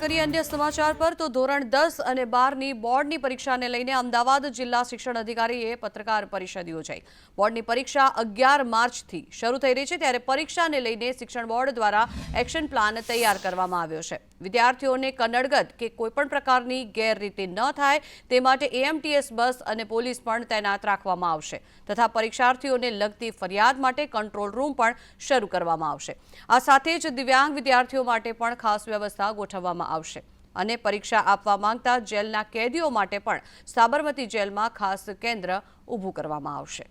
કરીએ અન્ય સમાચાર પર, તો ધોરણ દસ અને બારની બોર્ડની પરીક્ષાને લઈને અમદાવાદ જિલ્લા શિક્ષણ અધિકારીએ પત્રકાર પરિષદ યોજાઈ. બોર્ડની પરીક્ષા અગિયાર માર્ચથી શરૂ થઈ રહી છે, ત્યારે પરીક્ષાને લઈને શિક્ષણ બોર્ડ દ્વારા એક્શન પ્લાન તૈયાર કરવામાં આવ્યો છે. વિદ્યાર્થીઓને કનડગત કે કોઈપણ પ્રકારની ગેરરીતિ ન થાય, તે માટે એએમટીએસ બસ અને પોલીસ પણ તૈનાત રાખવામાં આવશે. તથા પરીક્ષાર્થીઓને લગતી ફરિયાદ માટે કંટ્રોલ રૂમ પણ શરૂ કરવામાં આવશે. આ સાથે જ દિવ્યાંગ વિદ્યાર્થીઓ માટે પણ ખાસ વ્યવસ્થા ગોઠવવામાં આવશે. અને પરીક્ષા આપવા માંગતા જેલના કેદીઓ માટે પણ સાબરમતી જેલમાં ખાસ કેન્દ્ર ઊભું કરવામાં આવશે.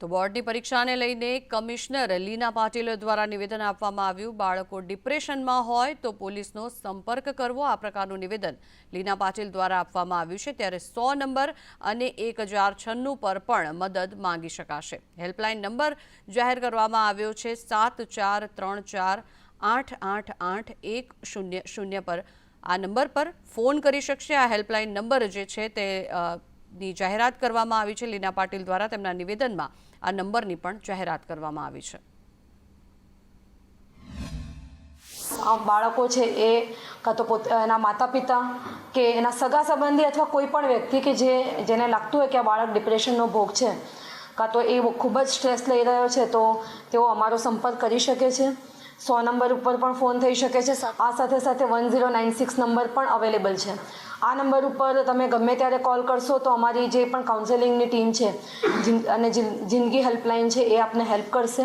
તો બોર્ડની પરીક્ષાને લઈને કમિશનર લીના પાટીલ દ્વારા નિવેદન આપવામાં આવ્યું. બાળકો ડિપ્રેશનમાં હોય તો પોલીસનો સંપર્ક કરવો આ પ્રકારનું નિવેદન લીના પાટીલ દ્વારા આપવામાં આવ્યું છે. ત્યારે સો નંબર અને એક પર પણ મદદ માંગી શકાશે. હેલ્પલાઇન નંબર જાહેર કરવામાં આવ્યો છે. સાત ચાર ત્રણ ચાર આઠ આઠ આઠ એક શૂન્ય શૂન્ય પર આ નંબર પર ફોન કરી શકશે. આ હેલ્પલાઇન નંબર જે છે તે ની જાહેરાત કરવામાં આવી છે. લીના પાટીલ દ્વારા તેમના નિવેદનમાં આ નંબરની પણ જાહેરાત કરવામાં આવી છે. બાળકો છે એ, કાં તો પોતે, એના માતા પિતા કે એના સગા સંબંધી અથવા કોઈ પણ વ્યક્તિ કે જે, જેને લાગતું હોય કે આ બાળક ડિપ્રેશનનો ભોગ છે, કાં તો એ ખૂબ જ સ્ટ્રેસ લઈ રહ્યો છે, તો તેઓ અમારો સંપર્ક કરી શકે છે. સો નંબર ઉપર પણ ફોન થઈ શકે છે. આ સાથે સાથે one zero nine six number પણ અવેલેબલ છે. આ નંબર ઉપર તમે ગમે ત્યારે કોલ કરશો તો અમારી જે પણ કાઉન્સેલિંગની ટીમ છે અને જિંદગી હેલ્પલાઇન છે એ આપને હેલ્પ કરશે.